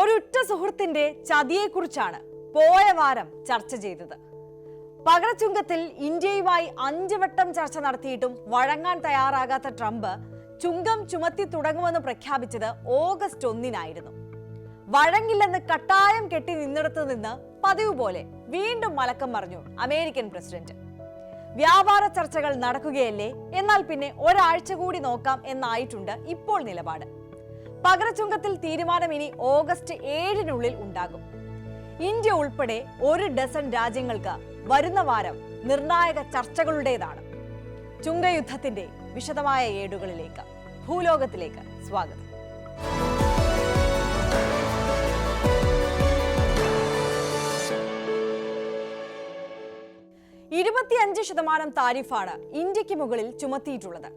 ഒരുറ്റ സുഹൃത്തിന്റെ ചതിയെക്കുറിച്ചാണ് പോയ വാരം ചർച്ച ചെയ്തത്. പകരച്ചുങ്കത്തിൽ ഇന്ത്യയുമായി അഞ്ചു വട്ടം ചർച്ച നടത്തിയിട്ടും വഴങ്ങാൻ തയ്യാറാകാത്ത ട്രംപ് ചുങ്കം ചുമത്തി തുടങ്ങുമെന്ന് പ്രഖ്യാപിച്ചത് ഓഗസ്റ്റ് ഒന്നിനായിരുന്നു. വഴങ്ങില്ലെന്ന് കട്ടായം കെട്ടി നിന്നിടത്തു നിന്ന് പതിവ് പോലെ വീണ്ടും മലക്കം പറഞ്ഞു അമേരിക്കൻ പ്രസിഡന്റ്. വ്യാപാര ചർച്ചകൾ നടക്കുകയല്ലേ? എന്നാൽ പിന്നെ ഒരാഴ്ച കൂടി നോക്കാം എന്നായിട്ടുണ്ട് ഇപ്പോൾ നിലപാട്. പകരച്ചുങ്കത്തിൽ തീരുമാനം ഇനി ഓഗസ്റ്റ് ഏഴിനുള്ളിൽ ഉണ്ടാകും. ഇന്ത്യ ഉൾപ്പെടെ ഒരു ഡസൻ രാജ്യങ്ങൾക്ക് വരുന്ന വാരം നിർണായക ചർച്ചകളുടേതാണ്. ചുങ്കയുദ്ധത്തിന്റെ വിശദമായ ഏടുകളിലേക്ക് ഭൂലോകത്തിലേക്ക് സ്വാഗതം. ഇരുപത്തിയഞ്ച് ശതമാനം താരിഫാണ് ഇന്ത്യയ്ക്ക് മുകളിൽ ചുമത്തിയിട്ടുള്ളത്.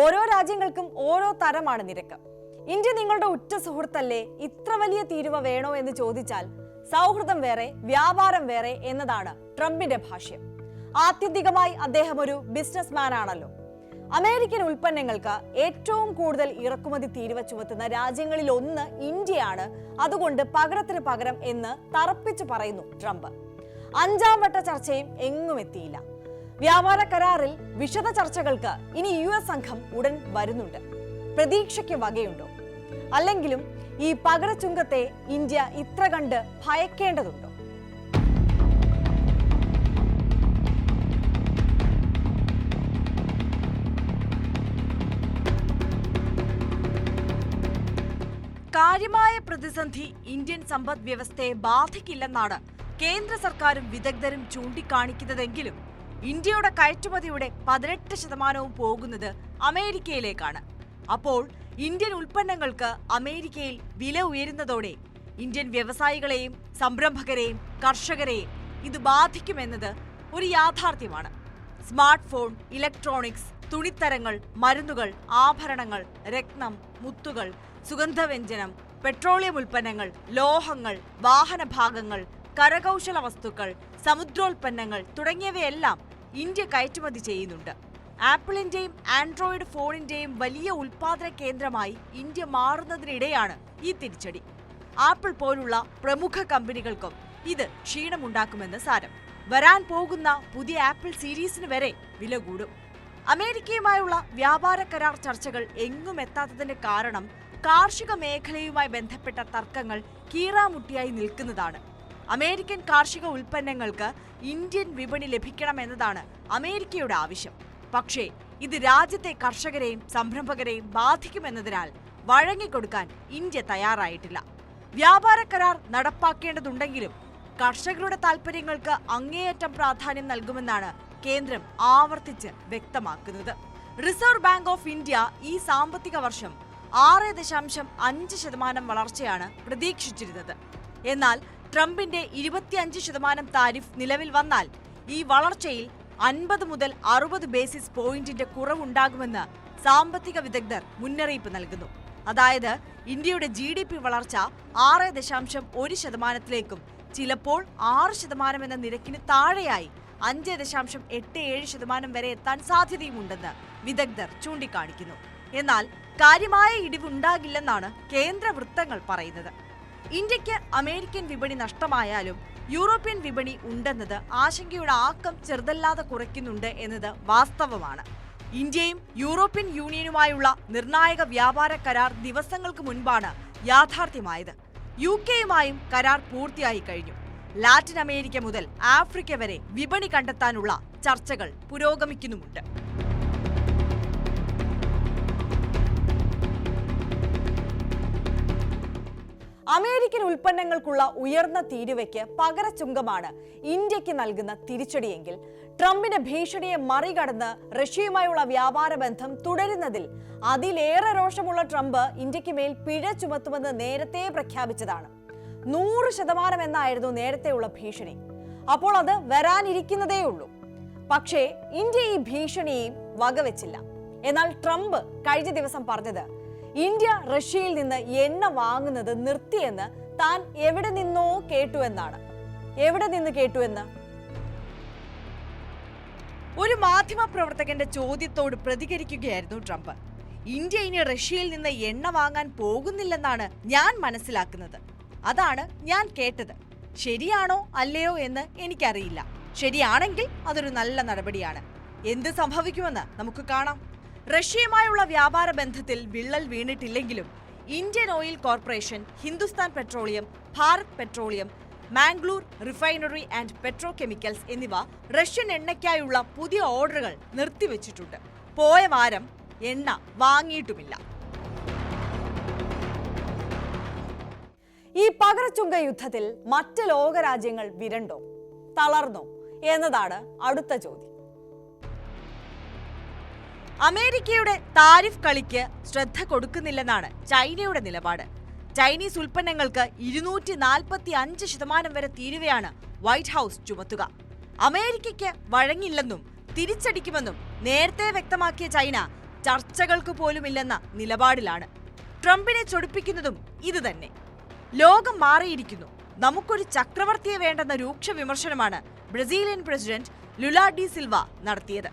ഓരോ രാജ്യങ്ങൾക്കും ഓരോ തരമാണ് നിരക്ക്. ഇന്ത്യ നിങ്ങളുടെ ഉറ്റ സുഹൃത്തല്ലേ? ഇത്ര വലിയ തീരുവ വേണോ എന്ന് ചോദിച്ചാൽ സൗഹൃദം വേറെ വ്യാപാരം വേറെ എന്നതാണ് ട്രംപിന്റെ ഭാഷ്യം. ആത്യന്തികമായി അദ്ദേഹം ഒരു ബിസിനസ്മാൻ ആണല്ലോ. അമേരിക്കൻ ഉൽപ്പന്നങ്ങൾക്ക് ഏറ്റവും കൂടുതൽ ഇറക്കുമതി തീരുവ ചുമത്തുന്ന രാജ്യങ്ങളിൽ ഒന്ന് ഇന്ത്യയാണ്. അതുകൊണ്ട് പകരത്തിന് പകരം എന്ന് തറപ്പിച്ചു പറയുന്നു ട്രംപ്. അഞ്ചാം വട്ട ചർച്ചയും എങ്ങും എത്തിയില്ല. വ്യാപാര കരാറിൽ വിശദ ചർച്ചകൾക്ക് ഇനി യു എസ് സംഘം ഉടൻ വരുന്നുണ്ട്. പ്രതീക്ഷയ്ക്ക് വകയുണ്ടോ? അല്ലെങ്കിലും ഈ പകരച്ചുങ്കത്തെ ഇന്ത്യ ഇത്ര കണ്ട് ഭയക്കേണ്ടതുണ്ടോ? കാര്യമായ പ്രതിസന്ധി ഇന്ത്യൻ സമ്പദ് വ്യവസ്ഥയെ ബാധിക്കില്ലെന്നാണ് കേന്ദ്ര സർക്കാരും വിദഗ്ധരും ചൂണ്ടിക്കാണിക്കുന്നതെങ്കിലും ഇന്ത്യയുടെ കയറ്റുമതിയുടെ പതിനെട്ട് ശതമാനവും പോകുന്നത് അമേരിക്കയിലേക്കാണ്. അപ്പോൾ ഇന്ത്യൻ ഉൽപ്പന്നങ്ങൾക്ക് അമേരിക്കയിൽ വില ഉയരുന്നതോടെ ഇന്ത്യൻ വ്യവസായികളെയും സംരംഭകരെയും കർഷകരെയും ഇത് ബാധിക്കുമെന്നത് ഒരു യാഥാർത്ഥ്യമാണ്. സ്മാർട്ട് ഫോൺ ഇലക്ട്രോണിക്സ് തുണിത്തരങ്ങൾ മരുന്നുകൾ ആഭരണങ്ങൾ രത്നം മുത്തുകൾ സുഗന്ധവ്യഞ്ജനം പെട്രോളിയം ഉൽപ്പന്നങ്ങൾ ലോഹങ്ങൾ വാഹനഭാഗങ്ങൾ കരകൗശല വസ്തുക്കൾ സമുദ്രോൽപ്പന്നങ്ങൾ തുടങ്ങിയവയെല്ലാം ഇന്ത്യ കയറ്റുമതി ചെയ്യുന്നുണ്ട്. ആപ്പിളിന്റെയും ആൻഡ്രോയിഡ് ഫോണിന്റെയും വലിയ ഉൽപാദന കേന്ദ്രമായി ഇന്ത്യ മാറുന്നതിനിടെയാണ് ഈ തിരിച്ചടി. ആപ്പിൾ പോലുള്ള പ്രമുഖ കമ്പനികൾക്കും ഇത് ക്ഷീണമുണ്ടാക്കുമെന്ന് സാരം. വരാൻ പോകുന്ന പുതിയ ആപ്പിൾ സീരീസിന് വരെ വില കൂടും. അമേരിക്കയുമായുള്ള വ്യാപാര കരാർ ചർച്ചകൾ എങ്ങും എത്താത്തതിന്റെ കാരണം കാർഷിക മേഖലയുമായി ബന്ധപ്പെട്ട തർക്കങ്ങൾ കീറാമുട്ടിയായി നിൽക്കുന്നതാണ്. അമേരിക്കൻ കാർഷിക ഉൽപ്പന്നങ്ങൾക്ക് ഇന്ത്യൻ വിപണി ലഭിക്കണമെന്നതാണ് അമേരിക്കയുടെ ആവശ്യം. പക്ഷേ ഇത് രാജ്യത്തെ കർഷകരെയും സംരംഭകരെയും ബാധിക്കുമെന്നതിനാൽ വഴങ്ങിക്കൊടുക്കാൻ ഇന്ത്യ തയ്യാറായിട്ടില്ല. വ്യാപാര കരാർ നടപ്പാക്കേണ്ടതുണ്ടെങ്കിലും കർഷകരുടെ താൽപ്പര്യങ്ങൾക്ക് അങ്ങേയറ്റം പ്രാധാന്യം നൽകുമെന്നാണ് കേന്ദ്രം ആവർത്തിച്ച് വ്യക്തമാക്കുന്നത്. റിസർവ് ബാങ്ക് ഓഫ് ഇന്ത്യ ഈ സാമ്പത്തിക വർഷം ആറ് ദശാംശം അഞ്ച് ശതമാനം വളർച്ചയാണ് പ്രതീക്ഷിച്ചിരുന്നത്. എന്നാൽ ട്രംപിന്റെ ഇരുപത്തിയഞ്ച് ശതമാനം താരിഫ് നിലവിൽ വന്നാൽ ഈ വളർച്ചയിൽ അൻപത് മുതൽ അറുപത് ബേസിസ് പോയിന്റിന്റെ കുറവുണ്ടാകുമെന്ന് സാമ്പത്തിക വിദഗ്ധർ മുന്നറിയിപ്പ് നൽകുന്നു. അതായത് ഇന്ത്യയുടെ ജി ഡി പി വളർച്ച ആറ് ദശാംശം ഒരു ശതമാനത്തിലേക്കും ചിലപ്പോൾ ആറ് ശതമാനം എന്ന നിരക്കിന് താഴെയായി അഞ്ച് ദശാംശം എട്ട് ഏഴ് ശതമാനം വരെ എത്താൻ സാധ്യതയുമുണ്ടെന്ന് വിദഗ്ധർ ചൂണ്ടിക്കാണിക്കുന്നു. എന്നാൽ കാര്യമായ ഇടിവുണ്ടാകില്ലെന്നാണ് കേന്ദ്ര വൃത്തങ്ങൾ പറയുന്നത്. ഇന്ത്യയ്ക്ക് അമേരിക്കൻ വിപണി നഷ്ടമായാലും യൂറോപ്യൻ വിപണി ഉണ്ടെന്നത് ആശങ്കയുടെ ആക്കം ചെറുതല്ലാതെ കുറയ്ക്കുന്നുണ്ട് എന്നത് വാസ്തവമാണ്. ഇന്ത്യയും യൂറോപ്യൻ യൂണിയനുമായുള്ള നിർണായക വ്യാപാര കരാർ ദിവസങ്ങൾക്ക് മുൻപാണ് യാഥാർത്ഥ്യമായത്. യു കെയുമായും കരാർ പൂർത്തിയായി കഴിഞ്ഞു. ലാറ്റിൻ അമേരിക്ക മുതൽ ആഫ്രിക്ക വരെ വിപണി കണ്ടെത്താനുള്ള ചർച്ചകൾ പുരോഗമിക്കുന്നുമുണ്ട്. അമേരിക്കൻ ഉൽപ്പന്നങ്ങൾക്കുള്ള ഉയർന്ന തീരുവയ്ക്ക് പകരച്ചുങ്കമാണ് ഇന്ത്യയ്ക്ക് നൽകുന്ന തിരിച്ചടിയെങ്കിൽ ട്രംപിന്റെ ഭീഷണിയെ മറികടന്ന് റഷ്യയുമായുള്ള വ്യാപാര ബന്ധം തുടരുന്നതിൽ അതിലേറെ രോഷമുള്ള ട്രംപ് ഇന്ത്യയ്ക്ക് മേൽ പിഴ ചുമത്തുമെന്ന് നേരത്തെ പ്രഖ്യാപിച്ചതാണ്. നൂറ് ശതമാനം എന്നായിരുന്നു നേരത്തെയുള്ള ഭീഷണി. അപ്പോൾ അത് വരാനിരിക്കുന്നതേ ഉള്ളൂ പക്ഷേ ഇന്ത്യ ഈ ഭീഷണിയെയും വകവെച്ചില്ല. എന്നാൽ ട്രംപ് കഴിഞ്ഞ ദിവസം പറഞ്ഞത് ഇന്ത്യ റഷ്യയിൽ നിന്ന് എണ്ണ വാങ്ങുന്നത് നിർത്തിയെന്ന് താൻ എവിടെ നിന്നോ കേട്ടു എന്നാണ്. എവിടെ നിന്ന് കേട്ടു എന്ന്? ഒരു മാധ്യമ പ്രവർത്തകന്റെ ചോദ്യത്തോട് പ്രതികരിക്കുകയായിരുന്നു ട്രംപ്. ഇന്ത്യ ഇനി റഷ്യയിൽ നിന്ന് എണ്ണ വാങ്ങാൻ പോകുന്നില്ലെന്നാണ് ഞാൻ മനസ്സിലാക്കുന്നത്. അതാണ് ഞാൻ കേട്ടത്. ശരിയാണോ അല്ലയോ എന്ന് എനിക്കറിയില്ല. ശരിയാണെങ്കിൽ അതൊരു നല്ല നടപടിയാണ്. എന്ത് സംഭവിക്കുമെന്ന് നമുക്ക് കാണാം. റഷ്യയുമായുള്ള വ്യാപാര ബന്ധത്തിൽ വിള്ളൽ വീണിട്ടില്ലെങ്കിലും Indian Oil Corporation Hindustan Petroleum Bharat Petroleum Mangalore refinery and petrochemicals എന്നിവ റഷ്യൻ എണ്ണയ്ക്കായുള്ള പുതിയ ഓർഡറുകൾ നിർത്തിവെച്ചിട്ടുണ്ട്. പോയ വാരം എണ്ണ വാങ്ങിയിട്ടുമില്ല. ഈ പകരച്ചുങ്ക യുദ്ധത്തിൽ മറ്റ് ലോകരാജ്യങ്ങൾ വിരണ്ടോ? തളർന്നോ? എന്നതാണ് അടുത്ത ചോദ്യം. അമേരിക്കയുടെ താരിഫ് കളിക്ക് ശ്രദ്ധ കൊടുക്കുന്നില്ലെന്നാണ് ചൈനയുടെ നിലപാട്. ചൈനീസ് ഉൽപ്പന്നങ്ങൾക്ക് ഇരുന്നൂറ്റി നാൽപ്പത്തി അഞ്ച് ശതമാനം വരെ തീരുവയാണ് വൈറ്റ് ഹൗസ് ചുമത്തുക. അമേരിക്കയ്ക്ക് വഴങ്ങില്ലെന്നും തിരിച്ചടിക്കുമെന്നും നേരത്തെ വ്യക്തമാക്കിയ ചൈന ചർച്ചകൾക്ക് പോലുമില്ലെന്ന നിലപാടിലാണ്. ട്രംപിനെ ചൊടിപ്പിക്കുന്നതും ഇത് തന്നെ ലോകം മാറിയിരിക്കുന്നു. നമുക്കൊരു ചക്രവർത്തിയെ വേണ്ടെന്ന രൂക്ഷ വിമർശനമാണ് Brazilian president Lula da Silva നടത്തിയത്.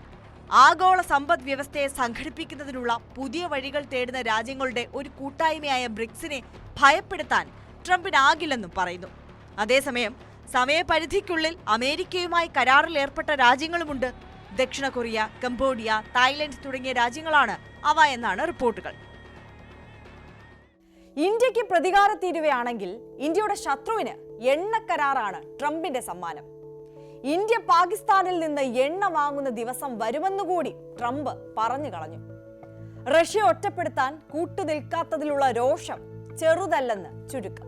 ആഗോള സമ്പദ് വ്യവസ്ഥയെ സംഘടിപ്പിക്കുന്നതിനുള്ള പുതിയ വഴികൾ തേടുന്ന രാജ്യങ്ങളുടെ ഒരു കൂട്ടായ്മയായ ബ്രിക്സിനെ ഭയപ്പെടുത്താൻ ട്രംപിനാകില്ലെന്നും പറയുന്നു. അതേസമയം സമയപരിധിക്കുള്ളിൽ അമേരിക്കയുമായി കരാറിൽ ഏർപ്പെട്ട രാജ്യങ്ങളുമുണ്ട്. ദക്ഷിണ കൊറിയ കംബോഡിയ തായ്ലൻഡ് തുടങ്ങിയ രാജ്യങ്ങളാണ് അവ എന്നാണ് റിപ്പോർട്ടുകൾ. ഇന്ത്യയ്ക്ക് പ്രതികാര തീരുവയാണെങ്കിൽ ഇന്ത്യയുടെ ശത്രുവിന് എണ്ണക്കരാറാണ് ട്രംപിന്റെ സമ്മാനം. ഇന്ത്യ പാകിസ്ഥാനിൽ നിന്ന് എണ്ണ വാങ്ങുന്ന ദിവസം വരുമെന്നുകൂടി ട്രംപ് പറഞ്ഞു കളഞ്ഞു. റഷ്യ ഒറ്റപ്പെടുത്താൻ കൂട്ടുനിൽക്കാത്തതിലുള്ള രോഷം ചെറുതല്ലെന്ന് ചുരുക്കം.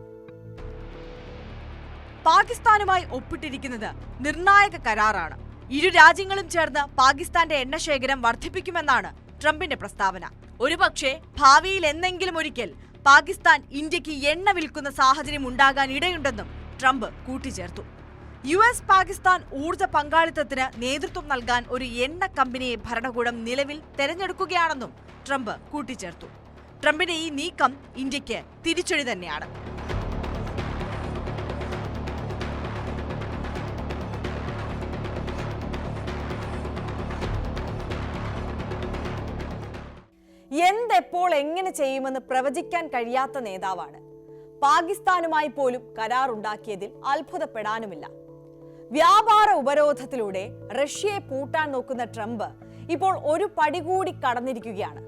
പാകിസ്ഥാനുമായി ഒപ്പിട്ടിരിക്കുന്നത് നിർണായക കരാറാണ്. ഇരു രാജ്യങ്ങളും ചേർന്ന് പാകിസ്ഥാന്റെ എണ്ണശേഖരം വർദ്ധിപ്പിക്കുമെന്നാണ് ട്രംപിന്റെ പ്രസ്താവന. ഒരുപക്ഷെ ഭാവിയിൽ എന്നെങ്കിലും ഒരിക്കൽ പാകിസ്ഥാൻ ഇന്ത്യയ്ക്ക് എണ്ണ വിൽക്കുന്ന സാഹചര്യം ഉണ്ടാകാൻ ഇടയുണ്ടെന്നും ട്രംപ് കൂട്ടിച്ചേർത്തു. യു എസ് പാകിസ്ഥാൻ ഊർജ പങ്കാളിത്തത്തിന് നേതൃത്വം നൽകാൻ ഒരു എണ്ണ കമ്പനിയെ ഭരണകൂടം നിലവിൽ തെരഞ്ഞെടുക്കുകയാണെന്നും ട്രംപ് കൂട്ടിച്ചേർത്തു. ട്രംപിന്റെ ഈ നീക്കം ഇന്ത്യയ്ക്ക് തിരിച്ചടി തന്നെയാണ്. എന്തെപ്പോൾ എങ്ങനെ ചെയ്യുമെന്ന് പ്രവചിക്കാൻ കഴിയാത്ത നേതാവാണ്. പാകിസ്ഥാനുമായി പോലും കരാറുണ്ടാക്കിയതിൽ അത്ഭുതപ്പെടാനുമില്ല. വ്യാപാര ഉപരോധത്തിലൂടെ റഷ്യയെ പൂട്ടാൻ നോക്കുന്ന ട്രംപ് ഇപ്പോൾ ഒരു പടി കൂടി കടന്നിരിക്കുകയാണ്.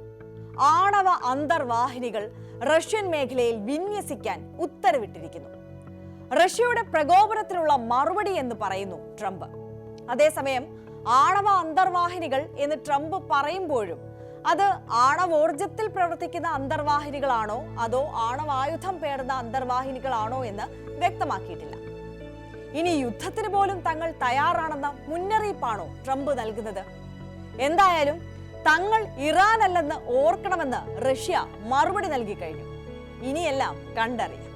ആണവ അന്തർവാഹിനികൾ റഷ്യൻ മേഖലയിൽ വിന്യസിക്കാൻ ഉത്തരവിട്ടിരിക്കുന്നു. റഷ്യയുടെ പ്രകോപനത്തിനുള്ള മറുപടി എന്ന് പറയുന്നു ട്രംപ്. അതേസമയം ആണവ അന്തർവാഹിനികൾ എന്ന് ട്രംപ് പറയുമ്പോഴും അത് ആണവോർജത്തിൽ പ്രവർത്തിക്കുന്ന അന്തർവാഹിനികളാണോ അതോ ആണവായുധം പേടുന്ന അന്തർവാഹിനികളാണോ എന്ന് വ്യക്തമാക്കിയിട്ടില്ല. ഇനി യുദ്ധത്തിന് പോലും തങ്ങൾ തയ്യാറാണെന്ന മുന്നറിയിപ്പാണോ ട്രംപ് നൽകുന്നത്? എന്തായാലും തങ്ങൾ ഇറാനല്ലെന്ന് ഓർക്കണമെന്ന് റഷ്യ മറുപടി നൽകി കഴിഞ്ഞു. ഇനിയെല്ലാം കണ്ടറിയാം.